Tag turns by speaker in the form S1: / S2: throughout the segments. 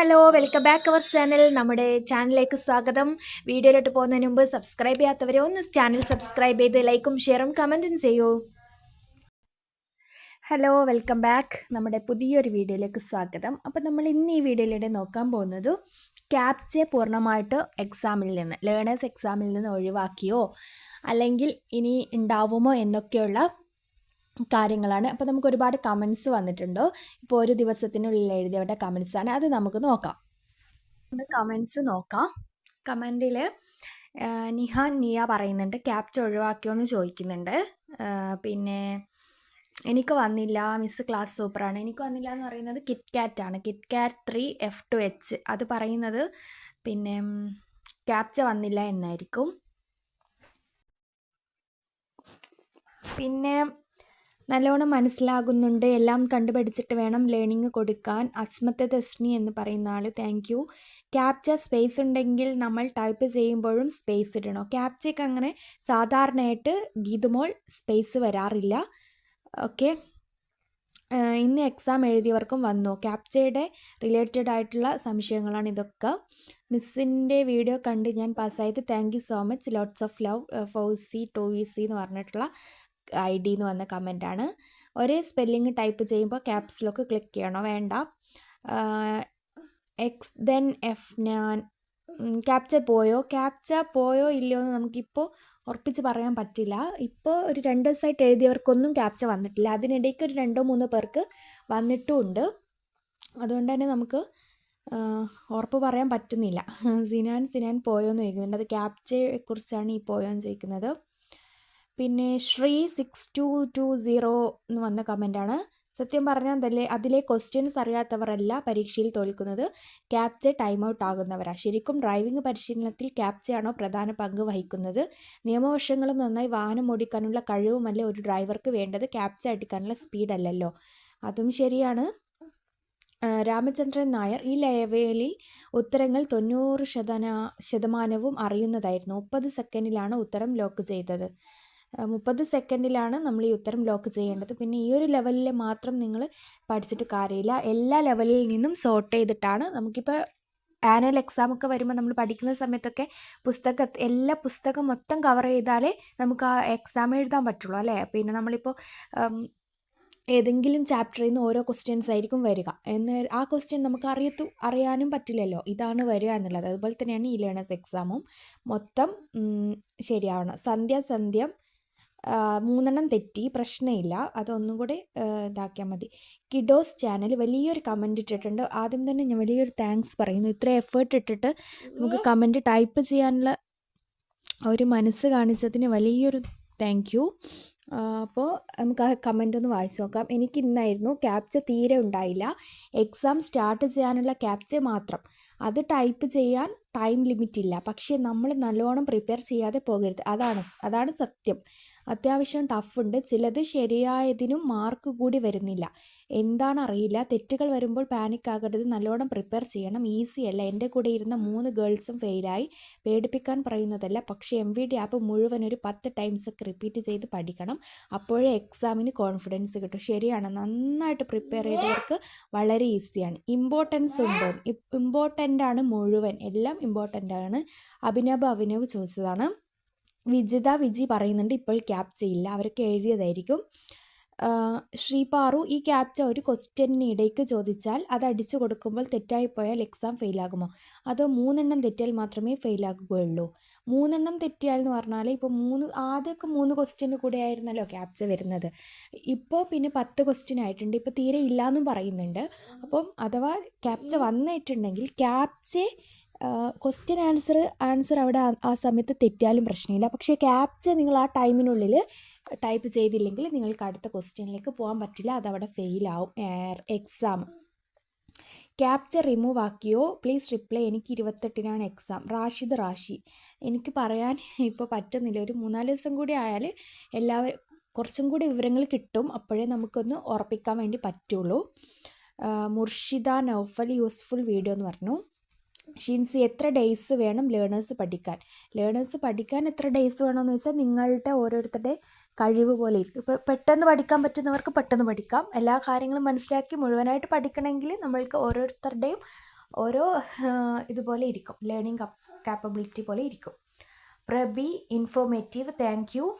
S1: Hello welcome back our channel നമ്മുടെ ചാനലിലേക്ക് സ്വാഗതം. വീഡിയോയിലോട്ട് പോകുന്നതിന് മുമ്പ് സബ്സ്ക്രൈബ് ചെയ്യാത്തവരെ ഒന്ന് ചാനൽ സബ്സ്ക്രൈബ് ചെയ്ത് ലൈക്കും ഷെയറും കമന്റും ചെയ്യൂ. ഹലോ വെൽക്കം ബാക്ക് നമ്മുടെ പുതിയൊരു വീഡിയോയിലേക്ക് സ്വാഗതം. അപ്പോൾ നമ്മൾ ഇന്ന് ഈ വീഡിയോയിലൂടെ നോക്കാൻ പോകുന്നത് ക്യാപ്ചെ പൂർണമായിട്ട് എക്സാമിൽ നിന്ന് ലേണേഴ്സ് എക്സാമിൽ നിന്ന് ഒഴിവാക്കിയോ അല്ലെങ്കിൽ ഇനി ഉണ്ടാവുമോ എന്നൊക്കെയുള്ള കാര്യങ്ങളാണ്. അപ്പോൾ നമുക്ക് ഒരുപാട് കമൻസ് വന്നിട്ടുണ്ട്. ഇപ്പോൾ ഒരു ദിവസത്തിനുള്ളിൽ എഴുതിയവരുടെ കമൻസ് ആണ്. അത് നമുക്ക് നോക്കാം. കമൻസ് നോക്കാം. കമന്റിൽ നിഹാൻ നിയ പറയുന്നുണ്ട് ക്യാപ്ച ഒഴിവാക്കിയോ എന്ന് ചോദിക്കുന്നുണ്ട് പിന്നെ എനിക്ക് വന്നില്ല മിസ് ക്ലാസ് സൂപ്പറാണ് എനിക്ക് വന്നില്ല എന്ന് പറയുന്നത് കിറ്റ് കാറ്റ് ആണ്. കിറ്റ് കാറ്റ് ത്രീ എഫ് ടു എച്ച് അത് പറയുന്നത് പിന്നെ ക്യാപ്ച വന്നില്ല എന്നായിരിക്കും. പിന്നെ നല്ലോണം മനസ്സിലാകുന്നുണ്ട്. എല്ലാം കണ്ടുപഠിച്ചിട്ട് വേണം ലേണിംഗ് കൊടുക്കാൻ. അസ്മത്തെ ദസ്നി എന്ന് പറയുന്ന ആൾ താങ്ക് യു ക്യാപ്ച സ്പേസ് ഉണ്ടെങ്കിൽ നമ്മൾ ടൈപ്പ് ചെയ്യുമ്പോഴും സ്പേസ് ഇടണം. ക്യാപ്ചയ്ക്ക് അങ്ങനെ സാധാരണയായിട്ട് ഗീതുമോൾ സ്പേസ് വരാറില്ല. ഓക്കെ ഇന്ന് എക്സാം എഴുതിയവർക്കും വന്നു. ക്യാപ്ചയുടെ റിലേറ്റഡ് ആയിട്ടുള്ള സംശയങ്ങളാണ് ഇതൊക്കെ. മിസ്സിന്റെ വീഡിയോ കണ്ട് ഞാൻ പാസ്സായത് thank you so much lots of love Fousi to V C എന്ന് പറഞ്ഞിട്ടുള്ള ഐ ഡി എന്ന് വന്ന കമന്റാണ്. ഒരേ സ്പെല്ലിങ് ടൈപ്പ് ചെയ്യുമ്പോൾ ക്യാപ്സിലൊക്കെ ക്ലിക്ക് ചെയ്യണോ. വേണ്ട. എക്സ് ദെൻ എഫ് ഞാൻ ക്യാപ്ച പോയോ? ക്യാപ്ച പോയോ ഇല്ലയോ എന്ന് നമുക്കിപ്പോൾ ഉറപ്പിച്ച് പറയാൻ പറ്റില്ല. ഇപ്പോൾ ഒരു രണ്ട് ദിവസമായിട്ട് എഴുതിയവർക്കൊന്നും ക്യാപ്ച വന്നിട്ടില്ല. അതിനിടയ്ക്ക് ഒരു രണ്ടോ മൂന്നോ പേർക്ക് വന്നിട്ടുമുണ്ട്. അതുകൊണ്ട് തന്നെ നമുക്ക് ഉറപ്പ് പറയാൻ പറ്റുന്നില്ല. സിനാൻ സിനാൻ പോയോ എന്ന് ചോദിക്കുന്നുണ്ട്. അത് ക്യാപ്ചയെ കുറിച്ചാണ് ഈ പോയോ എന്ന് ചോദിക്കുന്നത്. പിന്നെ Sree six two two zero എന്ന് വന്ന കമന്റാണ് സത്യം പറഞ്ഞാൽ തന്നെ അതിലെ ക്വസ്റ്റ്യൻസ് അറിയാത്തവരല്ല പരീക്ഷയിൽ തോൽക്കുന്നത്. ക്യാപ്ച ടൈം ഔട്ട് ആകുന്നവരാ. ശരിക്കും ഡ്രൈവിംഗ് പരിശീലനത്തിൽ ക്യാപ്ചയാണോ പ്രധാന പങ്ക് വഹിക്കുന്നത്? നിയമവശങ്ങളും നന്നായി വാഹനം ഓടിക്കാനുള്ള കഴിവുമല്ലേ ഒരു ഡ്രൈവർക്ക് വേണ്ടത്? ക്യാപ്ച അടിക്കാനുള്ള സ്പീഡല്ലല്ലോ അതും ശരിയാണ്. രാമചന്ദ്രൻ നായർ ഈ ലയവേലിൽ ഉത്തരങ്ങൾ തൊണ്ണൂറ് ശതമാന ശതമാനവും അറിയുന്നതായിരുന്നു. മുപ്പത് സെക്കൻഡിലാണ് ഉത്തരം ലോക്ക് ചെയ്തത്. മുപ്പത് സെക്കൻഡിലാണ് നമ്മൾ ഈ ഉത്തരം ലോക്ക് ചെയ്യേണ്ടത്. പിന്നെ ഈ ഒരു ലെവലിൽ മാത്രം നിങ്ങൾ പഠിച്ചിട്ട് കാര്യമില്ല. എല്ലാ ലെവലിൽ നിന്നും സോർട്ട് ചെയ്തിട്ടാണ് നമുക്കിപ്പോൾ ആനുവൽ എക്സാം ഒക്കെ വരുമ്പോൾ നമ്മൾ പഠിക്കുന്ന സമയത്തൊക്കെ പുസ്തക എല്ലാ പുസ്തകം മൊത്തം കവർ ചെയ്താലേ നമുക്ക് ആ എക്സാം എഴുതാൻ പറ്റുള്ളൂ അല്ലേ? പിന്നെ നമ്മളിപ്പോൾ ഏതെങ്കിലും ചാപ്റ്ററിൽ നിന്ന് ഓരോ ക്വസ്റ്റ്യൻസ് ആയിരിക്കും വരിക. എന്ന് ആ ക്വസ്റ്റ്യൻ നമുക്ക് അറിയത്തു അറിയാനും പറ്റില്ലല്ലോ. ഇതാണ് വരിക എന്നുള്ളത്. അതുപോലെ തന്നെയാണ് ഈ ലേണേഴ്സ് എക്സാമും മൊത്തം ശരിയാവണം. സന്ധ്യാസന്ധ്യം ആ, മൂന്നെണ്ണം തെറ്റി പ്രശ്നമില്ല. അതൊന്നും കൂടെ ഇതാക്കിയാൽ മതി. കിഡോസ് ചാനൽ വലിയൊരു കമന്റ് ഇട്ടിട്ടുണ്ട്. ആദ്യം തന്നെ ഞാൻ വലിയൊരു താങ്ക്സ് പറയുന്നു. ഇത്ര എഫേർട്ട് ഇട്ടിട്ട് നമുക്ക് കമന്റ് ടൈപ്പ് ചെയ്യാനുള്ള ഒരു മനസ്സ് കാണിച്ചതിന് വലിയൊരു താങ്ക് യു അപ്പോൾ നമുക്ക് ആ കമന്റ് ഒന്ന് വായിച്ചു നോക്കാം. എനിക്ക് ഇന്നായിരുന്നു ക്യാപ്ച തീരെ ഉണ്ടായില്ല. എക്സാം സ്റ്റാർട്ട് ചെയ്യാനുള്ള ക്യാപ്ച മാത്രം. അത് ടൈപ്പ് ചെയ്യാൻ ടൈം ലിമിറ്റ് ഇല്ല പക്ഷേ നമ്മൾ നല്ലോണം പ്രിപ്പയർ ചെയ്യാതെ പോകരുത്. അതാണ് അതാണ് സത്യം. അത്യാവശ്യം ടഫ് ഉണ്ട് ചിലത് ശരിയായതിനും മാർക്ക് കൂടി വരുന്നില്ല. എന്താണ് അറിയില്ല തെറ്റുകൾ വരുമ്പോൾ പാനിക് ആകരുത്. നല്ലോണം പ്രിപ്പയർ ചെയ്യണം. ഈസി അല്ല. എന്റെ കൂടെ ഇരുന്ന മൂന്ന് ഗേൾസും ഫെയിലായി പേടിപ്പിക്കാൻ പറയുന്നതല്ല. പക്ഷേ എം വി ഡി ആപ്പ് മുഴുവൻ ഒരു പത്ത് ടൈംസ് ഒക്കെ റിപ്പീറ്റ് ചെയ്ത് പഠിക്കണം. അപ്പോഴേ എക്സാമിന് കോൺഫിഡൻസ് കിട്ടും. ശരിയാണ്. നന്നായിട്ട് പ്രിപ്പയർ ചെയ്തവർക്ക് വളരെ ഈസിയാണ് ഇമ്പോർട്ടൻസ് ഉണ്ട്? ഇമ്പോർട്ടന്റ് ആണ് മുഴുവൻ. എല്ലാം ഇമ്പോർട്ടന്റ് ആണ്. അഭിനവ് അഭിനവ് ചോദിച്ചതാണ്. വിജിത വിജി പറയുന്നുണ്ട് ഇപ്പോൾ ക്യാപ്ച ഇല്ല അവരൊക്കെ എഴുതിയതായിരിക്കും. ശ്രീപാറു ഈ ക്യാപ്ച ഒരു ക്വസ്റ്റ്യനിന് ഇടയ്ക്ക് ചോദിച്ചാൽ അത് അടിച്ചു കൊടുക്കുമ്പോൾ തെറ്റായിപ്പോയാൽ എക്സാം ഫെയിലാകുമോ അതോ മൂന്നെണ്ണം തെറ്റിയാൽ മാത്രമേ ഫെയിലാകുകയുള്ളൂ മൂന്നെണ്ണം തെറ്റിയാൽ എന്ന് പറഞ്ഞാൽ ഇപ്പോൾ മൂന്ന് ആദ്യമൊക്കെ മൂന്ന് ക്വസ്റ്റ്യന് കൂടെ ആയിരുന്നല്ലോ ക്യാപ്ച വരുന്നത്. ഇപ്പോൾ പിന്നെ പത്ത് ക്വസ്റ്റ്യൻ ആയിട്ടുണ്ട്. ഇപ്പോൾ തീരെ ഇല്ലയെന്നും പറയുന്നുണ്ട്. അപ്പം അഥവാ ക്യാപ്ച വന്നിട്ടുണ്ടെങ്കിൽ ക്യാപ്ചെ ക്വസ്റ്റ്യൻ ആൻസർ ആൻസർ അവിടെ ആ- സമയത്ത് തെറ്റിയാലും പ്രശ്നമില്ല. പക്ഷേ ക്യാപ്ച നിങ്ങൾ ആ ടൈമിനുള്ളിൽ ടൈപ്പ് ചെയ്തില്ലെങ്കിൽ നിങ്ങൾക്ക് അടുത്ത ക്വസ്റ്റ്യനിലേക്ക് പോകാൻ പറ്റില്ല. അതവിടെ ഫെയിലാവും എക്സാം ക്യാപ്ചർ റിമൂവ് ആക്കിയോ? പ്ലീസ് റിപ്ലൈ എനിക്ക് ഇരുപത്തെട്ടിനാണ് എക്സാം റാഷിദ് റാഷി. എനിക്ക് പറയാൻ ഇപ്പോൾ പറ്റുന്നില്ല. ഒരു മൂന്നാൽ ദിവസം കൂടി ആയാൽ എല്ലാവരും കുറച്ചും കൂടി വിവരങ്ങൾ കിട്ടും. അപ്പോഴേ നമുക്കൊന്ന് ഉറപ്പിക്കാൻ വേണ്ടി പറ്റുള്ളൂ. മുർഷിദ നൗഫൽ യൂസ്ഫുൾ വീഡിയോ എന്ന് പറഞ്ഞു. ഷിൻസി എത്ര ഡേയ്സ് വേണം ലേണേഴ്സ് പഠിക്കാൻ? ലേണേഴ്സ് പഠിക്കാൻ എത്ര ഡേയ്സ് വേണമെന്ന് വെച്ചാൽ നിങ്ങളുടെ ഓരോരുത്തരുടെ കഴിവ് പോലെ ഇരിക്കും. ഇപ്പോൾ പെട്ടെന്ന് പഠിക്കാൻ പറ്റുന്നവർക്ക് പെട്ടെന്ന് പഠിക്കാം. എല്ലാ കാര്യങ്ങളും മനസ്സിലാക്കി മുഴുവനായിട്ട് പഠിക്കണമെങ്കിൽ നമ്മൾക്ക് ഓരോരുത്തരുടെയും ഓരോ ഇതുപോലെ ഇരിക്കും. ലേണിംഗ് കാപ്പബിലിറ്റി പോലെ ഇരിക്കും. പ്രബി informative thank you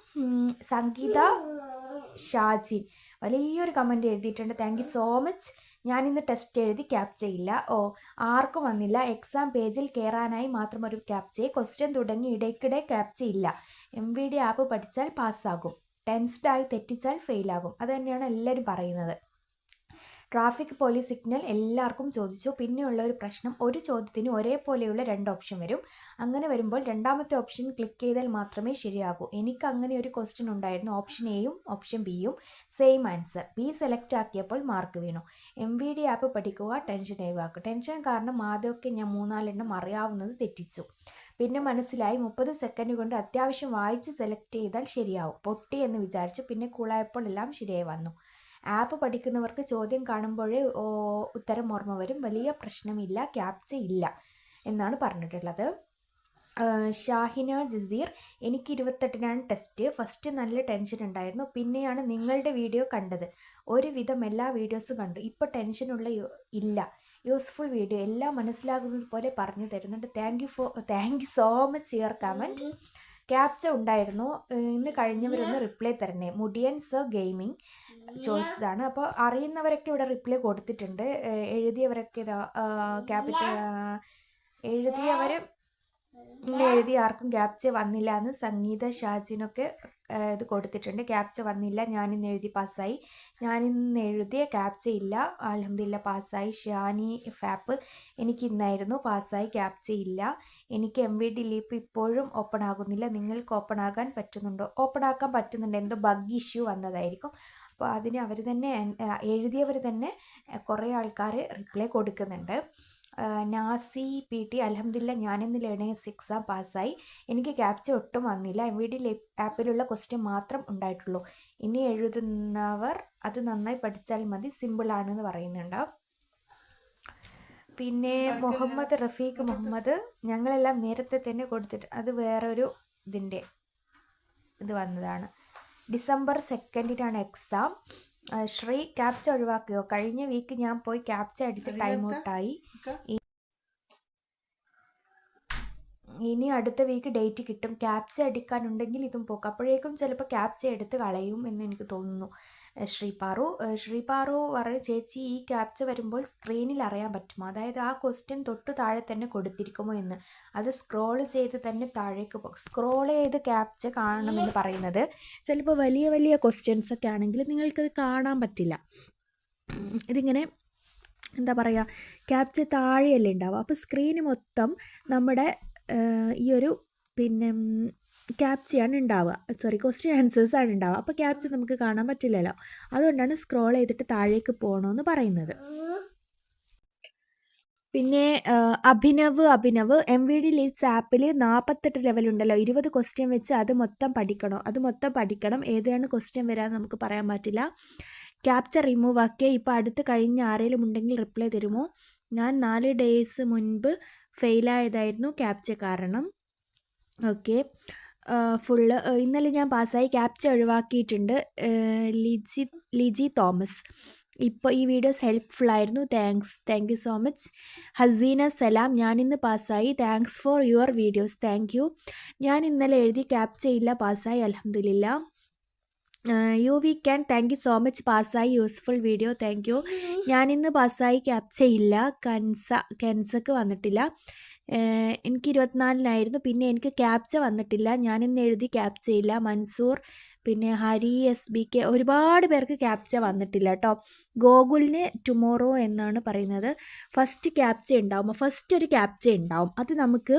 S1: Sangeetha Shajin വലിയൊരു കമന്റ് എഴുതിയിട്ടുണ്ട്. താങ്ക് യു സോ മച്ച് ഞാനിന്ന് ടെസ്റ്റ് എഴുതി ക്യാപ്ചയില്ല ഓ ആർക്കും വന്നില്ല. എക്സാം പേജിൽ കയറാനായി മാത്രം ഒരു ക്യാപ്ചയെ ക്വസ്റ്റ്യൻ തുടങ്ങി ഇടയ്ക്കിടെ ക്യാപ്ചയില്ല എം വി ഡി ആപ്പ് പഠിച്ചാൽ പാസ്സാകും ടെൻസ്ഡായി തെറ്റിച്ചാൽ ഫെയിലാകും അത് തന്നെയാണ് എല്ലാവരും പറയുന്നത്. ട്രാഫിക് പോലീസ് സിഗ്നൽ എല്ലാവർക്കും ചോദിച്ചു. പിന്നെയുള്ള ഒരു പ്രശ്നം ഒരു ചോദ്യത്തിന് ഒരേപോലെയുള്ള രണ്ട് ഓപ്ഷൻ വരും. അങ്ങനെ വരുമ്പോൾ രണ്ടാമത്തെ ഓപ്ഷൻ ക്ലിക്ക് ചെയ്താൽ മാത്രമേ ശരിയാകൂ. എനിക്ക് അങ്ങനെ ഒരു ക്വസ്റ്റ്യൻ ഉണ്ടായിരുന്നു. ഓപ്ഷൻ എയും ഓപ്ഷൻ ബിയും സെയിം ആൻസർ ബി സെലക്ട് ആക്കിയപ്പോൾ മാർക്ക് വീണു. എം വി ഡി ആപ്പ് പഠിക്കുക ടെൻഷൻ ഒഴിവാക്കുക. ടെൻഷൻ കാരണം ആദ്യമൊക്കെ ഞാൻ മൂന്നാലെണ്ണം അറിയാവുന്നത് തെറ്റിച്ചു. പിന്നെ മനസ്സിലായി മുപ്പത് സെക്കൻഡ് കൊണ്ട് അത്യാവശ്യം വായിച്ച് സെലക്ട് ചെയ്താൽ ശരിയാവും. പൊട്ടി എന്ന് വിചാരിച്ചു. പിന്നെ കൂളായപ്പോൾ എല്ലാം ശരിയായി വന്നു. ആപ്പ് പഠിക്കുന്നവർക്ക് ചോദ്യം കാണുമ്പോഴേ ഉത്തരം ഓർമ്മ വരും. വലിയ പ്രശ്നമില്ല ക്യാപ്ച ഇല്ല എന്നാണ് പറഞ്ഞിട്ടുള്ളത്. ഷാഹിന ജസീർ എനിക്ക് ഇരുപത്തെട്ടിനാണ് ടെസ്റ്റ്. ഫസ്റ്റ് നല്ല ടെൻഷൻ ഉണ്ടായിരുന്നു. പിന്നെയാണ് നിങ്ങളുടെ വീഡിയോ കണ്ടത്. ഒരുവിധം എല്ലാ വീഡിയോസും കണ്ടു. ഇപ്പോൾ ടെൻഷനുള്ള ഇല്ല. Useful video. എല്ലാം മനസ്സിലാകുന്നത് പോലെ പറഞ്ഞു തരുന്നുണ്ട്. Thank you for thank you so much your comment. Captcha ഉണ്ടായിരുന്നു. ഇന്ന് കഴിഞ്ഞവരൊന്ന് റിപ്ലൈ തരണേ. Mudiyan sir gaming. ചോദിച്ചതാണ്. അപ്പോൾ അറിയുന്നവരൊക്കെ ഇവിടെ റിപ്ലൈ കൊടുത്തിട്ടുണ്ട്. എഴുതിയവരൊക്കെ ഇതാ ക്യാപിറ്റൽ എഴുതിയവർ എഴുതി ആർക്കും ക്യാപ്ച വന്നില്ല എന്ന് സംഗീത ഷാജിനൊക്കെ ഇത് കൊടുത്തിട്ടുണ്ട്. ക്യാപ്ച വന്നില്ല ഞാനിന്ന് എഴുതി പാസ്സായി ഞാനിന്ന് എഴുതിയ ക്യാപ്ച ഇല്ല. അലഹമില്ല പാസ്സായി ഷാനി ഫാപ്പ് എനിക്ക് ഇന്നായിരുന്നു പാസ്സായി ക്യാപ്ച ഇല്ല. എനിക്ക് എം വി ഡി ലീപ്പ് ഇപ്പോഴും ഓപ്പൺ ആകുന്നില്ല. നിങ്ങൾക്ക് ഓപ്പൺ ആകാൻ പറ്റുന്നുണ്ടോ? ഓപ്പൺ ആക്കാൻ പറ്റുന്നുണ്ട്. എന്തോ ബഗ് ഇഷ്യൂ വന്നതായിരിക്കും. അപ്പോൾ അതിന് അവർ തന്നെ എഴുതിയവർ തന്നെ കുറേ ആൾക്കാർ റിപ്ലൈ കൊടുക്കുന്നുണ്ട്. നാസി പി ടി അലഹമില്ല ഞാനിന്ന് ലേണേഴ്സ് എക്സാം പാസ്സായി. എനിക്ക് ക്യാപ്ച ഒട്ടും വന്നില്ല. എം വി ഡി ആപ്പിലുള്ള ക്വസ്റ്റ്യൻ മാത്രം ഉണ്ടായിട്ടുള്ളൂ. ഇനി എഴുതുന്നവർ അത് നന്നായി പഠിച്ചാൽ മതി. സിമ്പിളാണെന്ന് പറയുന്നുണ്ട്. പിന്നെ മുഹമ്മദ് റഫീഖ് മുഹമ്മദ് ഞങ്ങളെല്ലാം നേരത്തെ തന്നെ കൊടുത്തിട്ട് അത് വേറൊരു ഇതിന്റെ ഇത് വന്നതാണ്. ഡിസംബർ സെക്കൻഡിനാണ് എക്സാം ശ്രീ ക്യാപ്ച ഒഴിവാക്കിയോ? കഴിഞ്ഞ വീക്ക് ഞാൻ പോയി ക്യാപ്ച അടിച്ച് ടൈം ഔട്ടായി ഇനി അടുത്ത വീക്ക് ഡേറ്റ് കിട്ടും. ക്യാപ്ച അടിക്കാനുണ്ടെങ്കിൽ ഇതും പോക്ക്. അപ്പോഴേക്കും ചിലപ്പോൾ ക്യാപ്ച എടുത്ത് കളയും എന്ന് എനിക്ക് തോന്നുന്നു. ശ്രീപാറു. ശ്രീപാറു പറയും ചേച്ചി ഈ ക്യാപ്ച വരുമ്പോൾ സ്ക്രീനിൽ അറിയാൻ പറ്റുമോ? അതായത് ആ ക്വസ്റ്റ്യൻ തൊട്ട് താഴെ തന്നെ കൊടുത്തിരിക്കുമോ എന്ന്. അത് സ്ക്രോൾ ചെയ്ത് തന്നെ താഴേക്ക് സ്ക്രോൾ ചെയ്ത് ക്യാപ്ച കാണണമെന്ന് പറയുന്നത്. ചിലപ്പോൾ വലിയ വലിയ ക്വസ്റ്റ്യൻസ് ഒക്കെ ആണെങ്കിൽ നിങ്ങൾക്കത് കാണാൻ പറ്റില്ല. ഇതിങ്ങനെ എന്താ പറയുക ക്യാപ്ച താഴെയല്ലേ ഉണ്ടാവുക. അപ്പോൾ സ്ക്രീന് മൊത്തം നമ്മുടെ ഈ ഒരു പിന്നെ ക്യാപ്ചയാണ് ഉണ്ടാവുക സോറി ക്വസ്റ്റ്യൻ ആൻസേഴ്സ് ആണ് ഉണ്ടാവുക അപ്പോൾ ക്യാപ്ച നമുക്ക് കാണാൻ പറ്റില്ലല്ലോ. അതുകൊണ്ടാണ് സ്ക്രോൾ ചെയ്തിട്ട് താഴേക്ക് പോകണമെന്ന് പറയുന്നത്. പിന്നെ Abhinav Abhinav M V D leads ആപ്പിൽ നാൽപ്പത്തെട്ട് ലെവലുണ്ടല്ലോ ഇരുപത് ക്വസ്റ്റ്യൻ വെച്ച് അത് മൊത്തം പഠിക്കണം? അത് മൊത്തം പഠിക്കണം. ഏതാണ് ക്വസ്റ്റ്യൻ വരാൻ നമുക്ക് പറയാൻ പറ്റില്ല. ക്യാപ്ചർ റിമൂവ് ആക്കിയ. ഇപ്പോൾ അടുത്ത് കഴിഞ്ഞ ആരെങ്കിലും ഉണ്ടെങ്കിൽ റിപ്ലൈ തരുമോ? ഞാൻ നാല് ഡേയ്സ് മുൻപ് ഫെയിലായതായിരുന്നു ക്യാപ്ച കാരണം. ഓക്കെ ഫുള്ള് ഇന്നലെ ഞാൻ പാസ്സായി ക്യാപ്ച ഒഴിവാക്കിയിട്ടുണ്ട്. ലിജി ലിജി തോമസ്. ഇപ്പോൾ ഈ വീഡിയോസ് ഹെൽപ്ഫുൾ ആയിരുന്നു. Thanks thank you so much Haseena Salam. ഞാൻ ഇന്ന് പാസ്സായി. Thanks for your videos thank you ഞാൻ ഇന്നലെ എഴുതി ക്യാപ്ച ഇല്ല പാസ്സായി. അലഹമില്ല U we can thank you so much പാസ്സായി. യൂസ്ഫുൾ വീഡിയോ താങ്ക് യു ഇന്ന് പാസ്സായി ക്യാപ്ച ഇല്ല കൻസ കെൻസക്ക് വന്നിട്ടില്ല. എനിക്ക് ഇരുപത്തിനാലിനായിരുന്നു. പിന്നെ എനിക്ക് ക്യാപ്ച വന്നിട്ടില്ല. ഞാനിന്ന് എഴുതി ക്യാപ്ചയില്ല മൻസൂർ പിന്നെ ഹരി എസ് ബി കെ ഒരുപാട് പേർക്ക് ക്യാപ്ച വന്നിട്ടില്ല കേട്ടോ. ഗോകുലിന് ടുമോറോ എന്നാണ് പറയുന്നത്. ഫസ്റ്റ് ക്യാപ്ച ഉണ്ടാവും ഫസ്റ്റ് ഒരു ക്യാപ്ച ഉണ്ടാവും. അത് നമുക്ക്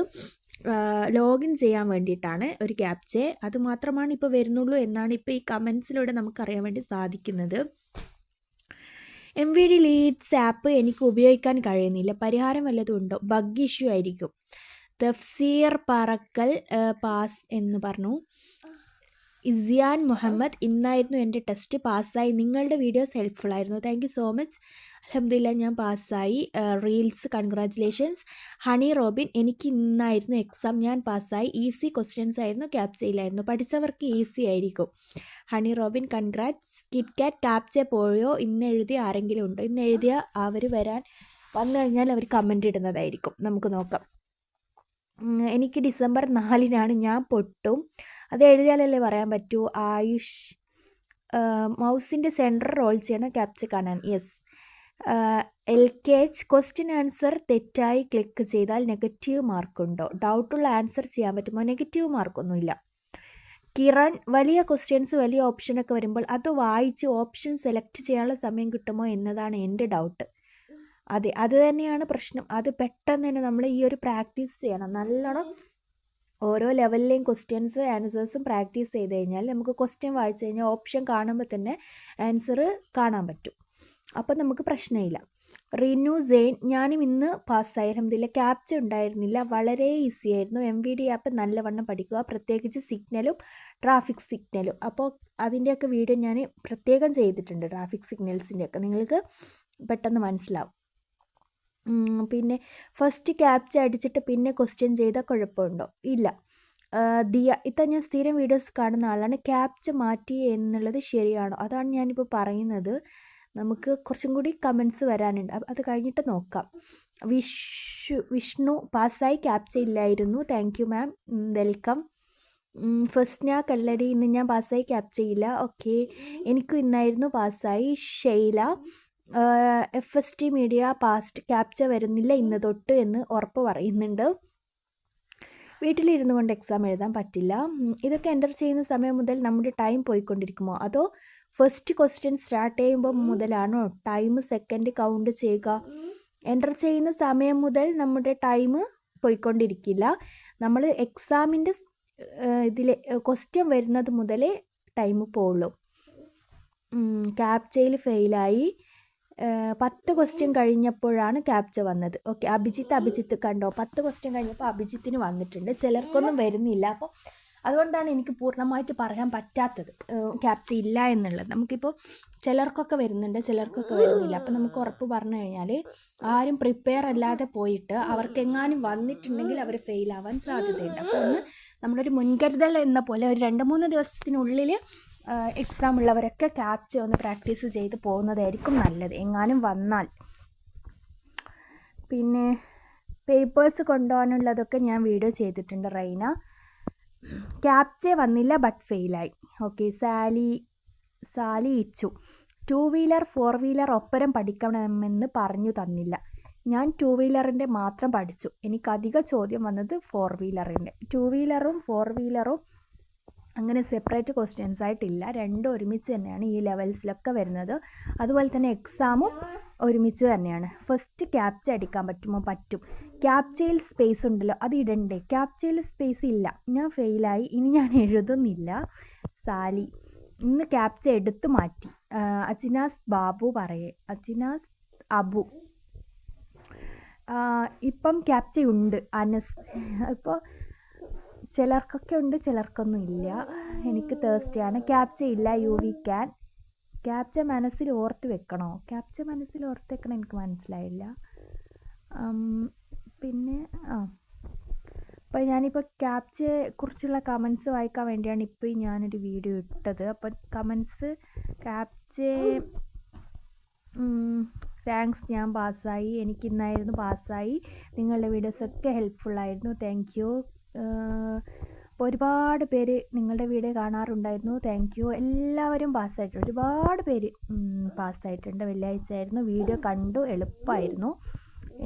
S1: ലോഗിൻ ചെയ്യാൻ വേണ്ടിയിട്ടാണ് ഒരു ക്യാപ്ചെ. അത് മാത്രമാണ് ഇപ്പോൾ വരുന്നുള്ളൂ എന്നാണ് ഇപ്പോൾ ഈ കമൻസിലൂടെ നമുക്കറിയാൻ വേണ്ടി സാധിക്കുന്നത്. M V D leads app എനിക്ക് ഉപയോഗിക്കാൻ കഴിയുന്നില്ല. പരിഹാരം വല്ലതും ഉണ്ടോ? ബഗ് ഇഷ്യൂ ആയിരിക്കും. തഫ്സീർ പറക്കൽ പാസ് എന്ന് പറഞ്ഞു. ഇസിയാൻ മുഹമ്മദ് ഇന്നായിരുന്നു എന്റെ ടെസ്റ്റ് പാസ്സായി. നിങ്ങളുടെ വീഡിയോസ് ഹെൽപ്ഫുൾ ആയിരുന്നു. താങ്ക് യു സോ മച്ച് അലഹമില്ല ഞാൻ പാസ്സായി. റീൽസ് കൺഗ്രാറ്റുലേഷൻസ് ഹണി റോബിൻ എനിക്ക് ഇന്നായിരുന്നു എക്സാം ഞാൻ പാസ്സായി. ഈസി ക്വസ്റ്റ്യൻസ് ആയിരുന്നു. ക്യാപ്ചയിലായിരുന്നു പഠിച്ചവർക്ക് ഈസി ആയിരിക്കും. Honey Robin congrats Kit Kat captcha പോയോ ഇന്ന് എഴുതിയ ആരെങ്കിലും ഉണ്ടോ? ഇന്ന് എഴുതിയ അവർ വരാൻ വന്നു കഴിഞ്ഞാൽ അവർ കമന്റ് ഇടുന്നതായിരിക്കും. നമുക്ക് നോക്കാം. എനിക്ക് ഡിസംബർ നാലിനാണ് ഞാൻ പൊട്ടും. അത് എഴുതിയാലല്ലേ പറയാൻ പറ്റൂ? ആയുഷ് മൗസിന്റെ സെന്റർ റോൾ ചെയ്യണം ക്യാപ്ച കാണാൻ yes L K H question answer തെറ്റായി ക്ലിക്ക് ചെയ്താൽ നെഗറ്റീവ് മാർക്കുണ്ടോ ഡൗട്ടുള്ള ആൻസർ ചെയ്യാൻ പറ്റുമോ? നെഗറ്റീവ് മാർക്കൊന്നുമില്ല കിറൺ വലിയ ക്വസ്റ്റ്യൻസ് വലിയ ഓപ്ഷനൊക്കെ വരുമ്പോൾ അത് വായിച്ച് ഓപ്ഷൻ സെലക്ട് ചെയ്യാനുള്ള സമയം കിട്ടുമോ എന്നതാണ് എന്റെ ഡൗട്ട് അതെ അത് തന്നെയാണ് പ്രശ്നം. അത് പെട്ടെന്ന് തന്നെ നമ്മൾ ഈ ഒരു പ്രാക്ടീസ് ചെയ്യണം. നല്ലോണം ഓരോ ലെവലിലെയും ക്വസ്റ്റ്യൻസ് ആൻസേഴ്സും പ്രാക്ടീസ് ചെയ്ത് കഴിഞ്ഞാൽ നമുക്ക് ക്വസ്റ്റ്യൻ വായിച്ചു കഴിഞ്ഞാൽ ഓപ്ഷൻ കാണുമ്പോൾ തന്നെ ആൻസർ കാണാൻ പറ്റും. അപ്പോൾ നമുക്ക് പ്രശ്നമില്ല. റിന്യൂ സെയിൻ ഞാനും ഇന്ന് പാസ്സായി അലഹമില്ല ക്യാപ്ച ഉണ്ടായിരുന്നില്ല. വളരെ ഈസി ആയിരുന്നു. എം വി ഡി ആപ്പ് നല്ലവണ്ണം പഠിക്കുക. പ്രത്യേകിച്ച് സിഗ്നലും ട്രാഫിക് സിഗ്നലും അപ്പോൾ അതിന്റെയൊക്കെ വീഡിയോ ഞാൻ പ്രത്യേകം ചെയ്തിട്ടുണ്ട്. ട്രാഫിക് സിഗ്നൽസിന്റെയൊക്കെ നിങ്ങൾക്ക് പെട്ടെന്ന് മനസ്സിലാവും. പിന്നെ ഫസ്റ്റ് ക്യാപ്ച അടിച്ചിട്ട് പിന്നെ ക്വസ്റ്റ്യൻ ചെയ്താൽ കുഴപ്പമുണ്ടോ? ഇല്ല. ദിയ ഇത്ത ഞാൻ സ്ഥിരം വീഡിയോസ് കാണുന്ന ആളാണ്. ക്യാപ്ച മാറ്റി എന്നുള്ളത് ശരിയാണോ? അതാണ് ഞാനിപ്പോൾ പറയുന്നത്. നമുക്ക് കുറച്ചും കൂടി കമൻസ് വരാനുണ്ട്. അത് കഴിഞ്ഞിട്ട് നോക്കാം. വിഷു വിഷ്ണു പാസ്സായി ക്യാപ്ച ഇല്ലായിരുന്നു. Thank you ma'am welcome first ഞാൻ കല്ലടി ഇന്ന് ഞാൻ പാസ്സായി ക്യാപ്ച ഇല്ല. ഓക്കെ എനിക്കും ഇന്നായിരുന്നു പാസ്സായി. Sheila F S T media past captcha വരുന്നില്ല ഇന്ന് തൊട്ട് എന്ന് ഉറപ്പ് പറയുന്നുണ്ട്. വീട്ടിലിരുന്നു കൊണ്ട് എക്സാം എഴുതാൻ പറ്റില്ല. ഇതൊക്കെ എന്റർ ചെയ്യുന്ന സമയം മുതൽ നമ്മുടെ ടൈം പോയിക്കൊണ്ടിരിക്കുമോ? അതോ ഫസ്റ്റ് ക്വസ്റ്റ്യൻ സ്റ്റാർട്ട് ചെയ്യുമ്പോൾ മുതലാണോ? ടൈം സെക്കൻഡ് കൗണ്ട് ചെയ്യുക. എന്റർ ചെയ്യുന്ന സമയം മുതൽ നമ്മുടെ ടൈം പോയിക്കൊണ്ടിരിക്കില്ല. നമ്മൾ എക്സാമിന്റെ ഇതിൽ ക്വസ്റ്റ്യൻ വരുന്നത് മുതലേ ടൈം പോവുള്ളൂ. ക്യാപ്ചയിൽ ഫെയിലായി പത്ത് ക്വസ്റ്റ്യൻ കഴിഞ്ഞപ്പോഴാണ് ക്യാപ്ച വന്നത്. ഓക്കെ അഭിജിത്ത് അഭിജിത്ത് കണ്ടോ? പത്ത് ക്വസ്റ്റ്യൻ കഴിഞ്ഞപ്പോൾ അഭിജിത്തിന് വന്നിട്ടുണ്ട്. ചിലർക്കൊന്നും വരുന്നില്ല. അപ്പോൾ അതുകൊണ്ടാണ് എനിക്ക് പൂർണമായിട്ട് പറയാൻ പറ്റാത്തത്. ക്യാപ്ച ഇല്ല എന്നുള്ളത്. നമുക്കിപ്പോൾ ചിലർക്കൊക്കെ വരുന്നുണ്ട് ചിലർക്കൊക്കെ വരുന്നില്ല. അപ്പം നമുക്ക് ഉറപ്പ് പറഞ്ഞു കഴിഞ്ഞാൽ ആരും പ്രിപ്പയർ അല്ലാതെ പോയിട്ട് അവർക്ക് എങ്ങാനും വന്നിട്ടുണ്ടെങ്കിൽ അവർ ഫെയിൽ ആവാൻ സാധ്യതയുണ്ട്. അപ്പോൾ ഒന്ന് നമ്മളൊരു മുൻകരുതൽ എന്ന പോലെ ഒരു രണ്ട് മൂന്ന് ദിവസത്തിനുള്ളിൽ എക്സാം ഉള്ളവരൊക്കെ ക്യാപ്ച ഒന്ന് പ്രാക്ടീസ് ചെയ്ത് പോകുന്നതായിരിക്കും നല്ലത്. എങ്ങാനും വന്നാൽ. പിന്നെ പേപ്പേഴ്സ് കൊണ്ടുപോകാനുള്ളതൊക്കെ ഞാൻ വീഡിയോ ചെയ്തിട്ടുണ്ട് റൈന. ക്യാപ്ചെ വന്നില്ല but ഫെയിലായി okay Sally Sally Ichu. Two wheeler four wheeler ഒപ്പരം പഠിക്കണമെന്ന് പറഞ്ഞു തന്നില്ല. ഞാൻ ടു വീലറിന്റെ മാത്രം പഠിച്ചു. എനിക്ക് അധിക ചോദ്യം വന്നത് ഫോർ വീലറിന്റെ ടു വീലറും ഫോർ വീലറും അങ്ങനെ സെപ്പറേറ്റ് ക്വസ്റ്റ്യൻസ് ആയിട്ടില്ല. രണ്ടും ഒരുമിച്ച് തന്നെയാണ് ഈ ലെവൽസിലൊക്കെ വരുന്നത്. അതുപോലെ തന്നെ എക്സാമും ഒരുമിച്ച് തന്നെയാണ്. ഫസ്റ്റ് ക്യാപ്ച അടിക്കാൻ പറ്റുമോ? പറ്റും. ക്യാപ്ചയിൽ സ്പേസ് ഉണ്ടല്ലോ അത് ഇടണ്ടേ? ക്യാപ്ചയിൽ സ്പേസ് ഇല്ല. ഞാൻ ഫെയിലായി ഇനി ഞാൻ എഴുതുന്നില്ല. സാലി ഇന്ന് ക്യാപ്ച എടുത്തു മാറ്റി. അച്ചിനാസ് ബാബു പറയേ. അച്ചിനാസ് അബു. ഇപ്പം ക്യാപ്ച ഉണ്ട് അനസ്. ഇപ്പോൾ ചിലർക്കൊക്കെ ഉണ്ട് ചിലർക്കൊന്നും ഇല്ല. എനിക്ക് തേഴ്സ്റ്റിയാണ് ക്യാപ്ച ഇല്ല യു വി ക്യാൻ ക്യാപ്ച മനസ്സിൽ ഓർത്ത് വെക്കണോ? ക്യാപ്ച മനസ്സിൽ ഓർത്ത് വെക്കണം എനിക്ക് മനസ്സിലായില്ല. പിന്നെ ആ. അപ്പോൾ ഞാനിപ്പോൾ ക്യാപ്ചയെ കുറിച്ചുള്ള കമൻസ് വായിക്കാൻ വേണ്ടിയാണ് ഇപ്പോൾ ഞാനൊരു വീഡിയോ ഇട്ടത്. അപ്പോൾ കമൻസ് ക്യാപ്ചെ താങ്ക്സ് ഞാൻ പാസ്സായി. എനിക്കിന്നായിരുന്നു പാസ്സായി. നിങ്ങളുടെ വീഡിയോസൊക്കെ ഹെൽപ്ഫുള്ളായിരുന്നു താങ്ക് യു ഒരുപാട് പേര് നിങ്ങളുടെ വീഡിയോ കാണാറുണ്ടായിരുന്നു. താങ്ക് യു എല്ലാവരും പാസ്സായിട്ടുണ്ട് ഒരുപാട് പേര് പാസ്സായിട്ടുണ്ട് വെള്ളിയാഴ്ച ആയിരുന്നു വീഡിയോ കണ്ടു എളുപ്പമായിരുന്നു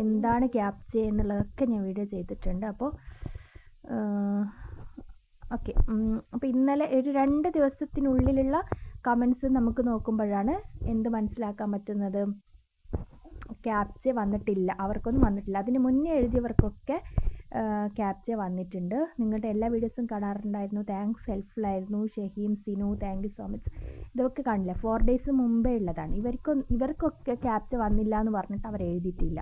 S1: എന്താണ് ക്യാപ്ചർ എന്നുള്ളതൊക്കെ ഞാൻ വീഡിയോ ചെയ്തിട്ടുണ്ട്. അപ്പോൾ ഓക്കെ അപ്പോൾ ഇന്നലെ ഒരു രണ്ട് ദിവസത്തിനുള്ളിലുള്ള കമൻസ് നമുക്ക് നോക്കുമ്പോഴാണ് എന്ത് മനസ്സിലാക്കാൻ പറ്റുന്നത്. ക്യാപ്ച വന്നിട്ടില്ല. അവർക്കൊന്നും വന്നിട്ടില്ല. അതിന് മുന്നേ എഴുതിയവർക്കൊക്കെ ക്യാപ്ച വന്നിട്ടുണ്ട്. നിങ്ങളുടെ എല്ലാ വീഡിയോസും കാണാറുണ്ടായിരുന്നു. താങ്ക്സ് ഹെൽപ്ഫുൾ ആയിരുന്നു. Shaheem Sinu thank you so much ഇതൊക്കെ കാണില്ല? ഫോർ ഡേയ്സ് മുമ്പേ ഉള്ളതാണ്. ഇവർക്ക് ഇവർക്കൊക്കെ ക്യാപ്ച വന്നില്ല എന്ന് പറഞ്ഞിട്ട് അവർ എഴുതിയിട്ടില്ല.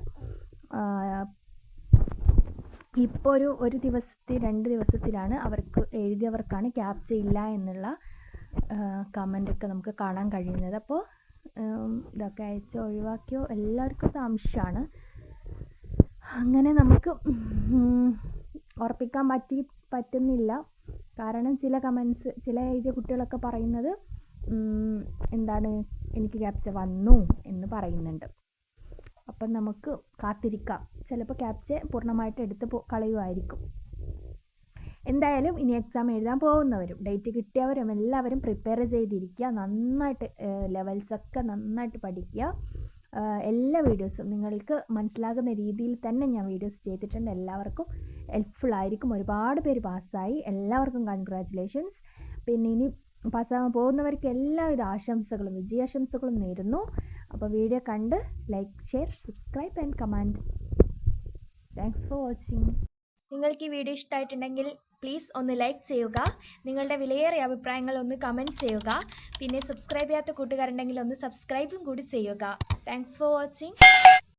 S1: ഇപ്പോൾ ഒരു ഒരു ദിവസത്തിൽ രണ്ട് ദിവസത്തിലാണ് അവർക്ക് എഴുതിയവർക്കാണ് ക്യാപ്ച ഇല്ല എന്നുള്ള കമന്റൊക്കെ നമുക്ക് കാണാൻ കഴിയുന്നത്. അപ്പോൾ ഇതൊക്കെ അയച്ചോ ഒഴിവാക്കിയോ? എല്ലാവർക്കും സംശയമാണ്. അങ്ങനെ നമുക്ക് ഉറപ്പിക്കാൻ പറ്റി പറ്റുന്നില്ല. കാരണം ചില കമൻസ് ചില എഴുതിയ കുട്ടികളൊക്കെ പറയുന്നത് എന്താണ് എനിക്ക് ക്യാപ്ച വന്നു എന്ന് പറയുന്നുണ്ട്. അപ്പം നമുക്ക് കാത്തിരിക്കാം. ചിലപ്പോൾ ക്യാപ്ച പൂർണമായിട്ട് എടുത്ത് കളയുമായിരിക്കും. എന്തായാലും ഇനി എക്സാം എഴുതാൻ പോകുന്നവരും ഡേറ്റ് കിട്ടിയവരും എല്ലാവരും പ്രിപ്പയർ ചെയ്തിരിക്കുക. നന്നായിട്ട് ലെവൽസൊക്കെ നന്നായിട്ട് പഠിക്കുക. എല്ലാ വീഡിയോസും നിങ്ങൾക്ക് മനസ്സിലാകുന്ന രീതിയിൽ തന്നെ ഞാൻ വീഡിയോസ് ചെയ്തിട്ടുണ്ട്. എല്ലാവർക്കും ഹെൽപ്ഫുൾ ആയിരിക്കും. ഒരുപാട് പേര് പാസ്സായി. എല്ലാവർക്കും കൺഗ്രാറ്റുലേഷൻസ് പിന്നെ ഇനി പാസ്സാകാൻ പോകുന്നവർക്ക് എല്ലാവിധ ആശംസകളും വിജയാശംസകളും നേരുന്നു. അപ്പോൾ വീഡിയോ കണ്ട് like share subscribe and comment thanks for watching നിങ്ങൾക്ക് ഈ വീഡിയോ ഇഷ്ടമായിട്ടുണ്ടെങ്കിൽ പ്ലീസ് ഒന്ന് ലൈക്ക് ചെയ്യുക. നിങ്ങളുടെ വിലയേറിയ അഭിപ്രായങ്ങൾ ഒന്ന് കമന്റ് ചെയ്യുക. പിന്നെ സബ്സ്ക്രൈബ് ചെയ്യാത്ത കൂട്ടുകാരുണ്ടെങ്കിൽ ഒന്ന് സബ്സ്ക്രൈബും കൂടി ചെയ്യുക. Thanks for watching